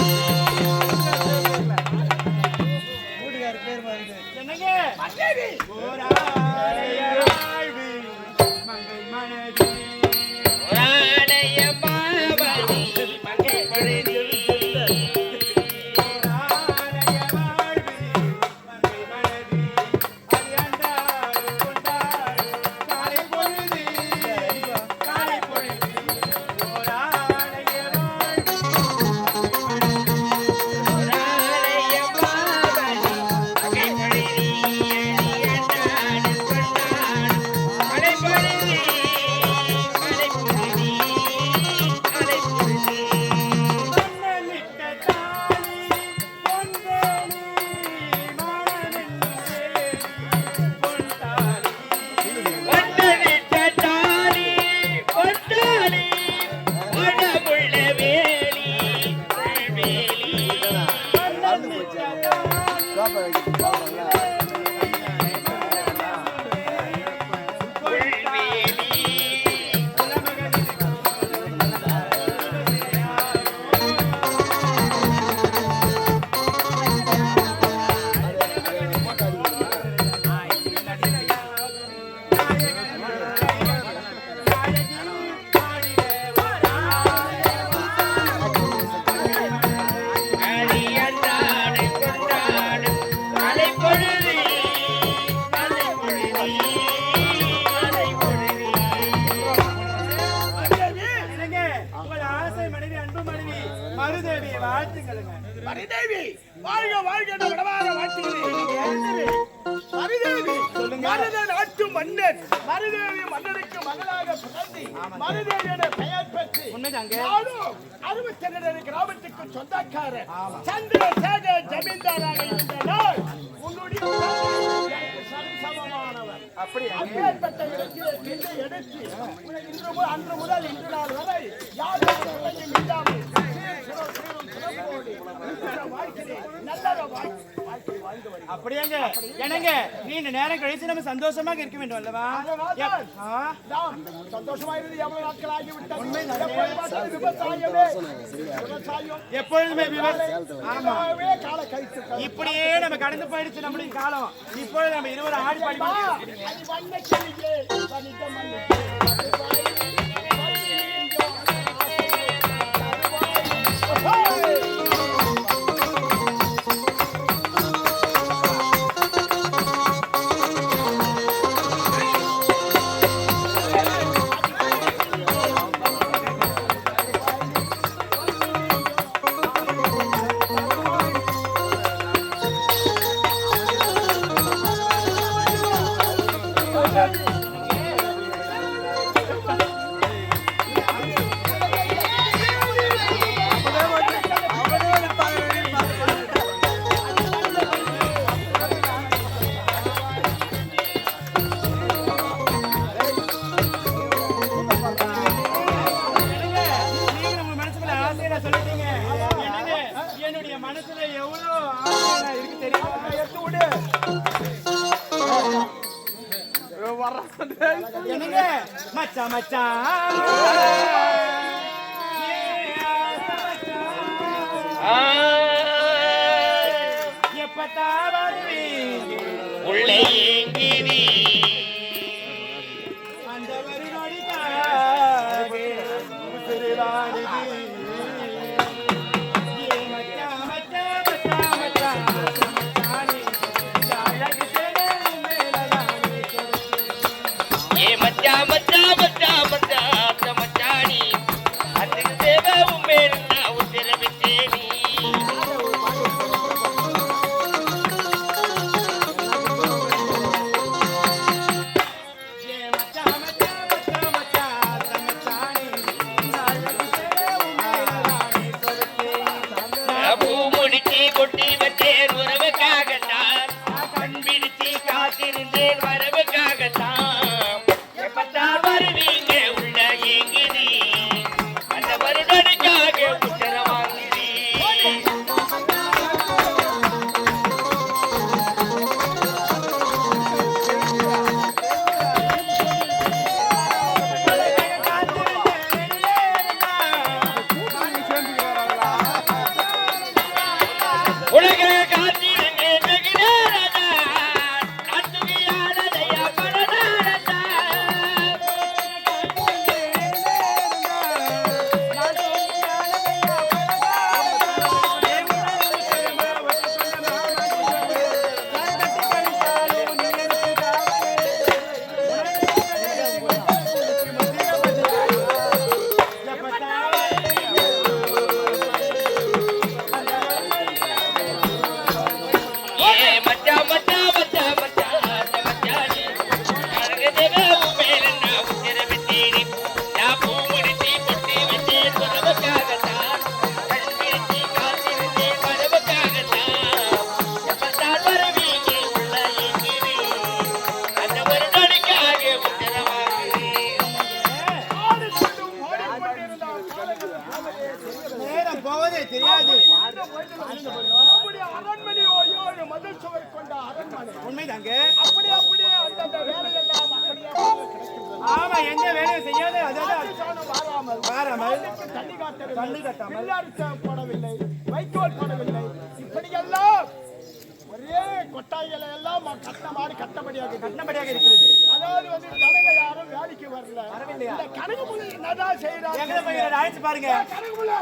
என்னங்க மரிதேவி வாழ்க வாழ்க என்ற விடமாக வாழ்த்துகிறேன் மரிதேவி மருத நாட்டு மன்னன் மருதேவி மன்னனுக்கு மகளாக பிறந்து மருதேவி என்ற பெயர் பெற்று. நானும் அறுபத்தி கிராமத்துக்கு சொந்தக்காரர். சந்திரசேகர் ஜமீன்தாராக இருந்த நாள் எனக்கு சரிசமமானவர் அப்பேற்பட்ட இடத்திலே எடுத்து இன்று முதல் அன்று முதல் இன்று நாள் வரை யாரும் இல்லாமல் அப்படியாங்க. என்னங்க? நீண்ட நேரம் கழிச்சு நம்ம சந்தோஷமாக இருக்க வேண்டும் அல்லவா? எவ்வளவு நாட்கள் ஆகிவிட்டது விவசாயமே. விவசாயம். எப்பொழுதுமே விவசாயம் ஆமா. விவசாயமே கால கழித்து இப்படியே நம்ம கடந்து போயிடுச்சு நம்மளுடைய காலம். இப்பொழுது நம்ம இருவரும் ஆடி பாடி மனசுல எவ்வளவு இருக்கு தெரியுமா? எடுத்து விடு. என்னங்க? ஆசை மச்சான். எப்பத்தா வருவீங்க? உள்ளே ஏங்கினி தண்ணி காட்டாமல். போடவில்லை. வைக்கோல் போடவில்லை. இப்படியெல்லாம் ஒரே கொட்டாய்களை எல்லாம் கட்ட மாதிரி கட்டபடியாக கட்டபடியாக இருக்கிறது. அதாவது வந்து ஜனங்க யாரும் வேலைக்கு வரல. வரவில்லையா? கனகு முறை என்னதான் செய்யறாங்க அழைச்சு பாருங்க. முறை